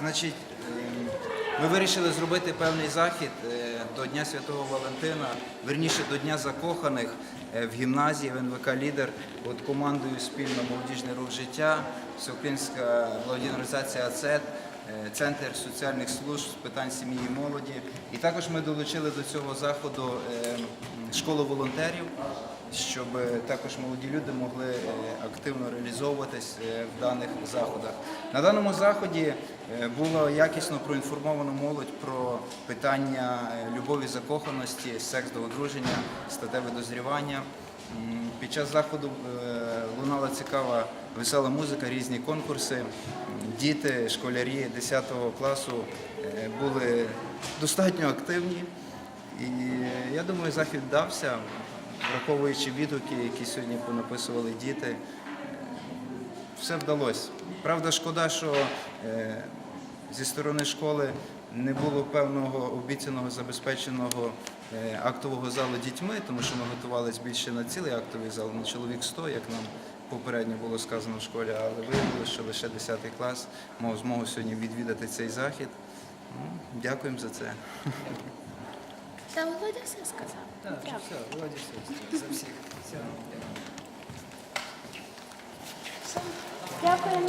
Значить, ем, ми вирішили зробити певний захід е, до Дня Святого Валентина, верніше до Дня закоханих е, в гімназії в НВК Лідер. От командою спільно молодіжний рух життя, Всеукраїнська благодійна організація АЦЕТ, е, Центр соціальних служб з питань сім'ї і молоді. І також ми долучили до цього заходу е, школу волонтерів щоб також молоді люди могли е, активно реалізовуватись е, в даних заходах. На даному заході е, було якісно проінформовано молодь про питання любові, закоханості, секс до одруження, статеве дозрівання. Під час заходу лунала цікава весела музика, різні конкурси. Діти, школярі 10 класу були достатньо активні. І я думаю, захід вдався, враховуючи відгуки, які сьогодні понаписували діти. е, Все вдалося. Правда, шкода, що е, зі сторони школи не було певного обіцяного забезпеченого е, актового залу дітьми, тому що ми готувалися більше на цілий актовий зал, на чоловік 100, як нам попередньо було сказано в школі, але виявилося, що лише 10 клас мав змогу сьогодні відвідати цей захід. Ну, дякуємо за це. Та Володя все сказав. Так, Правда. все, Володя, все, за всіх. Все. Дякуємо.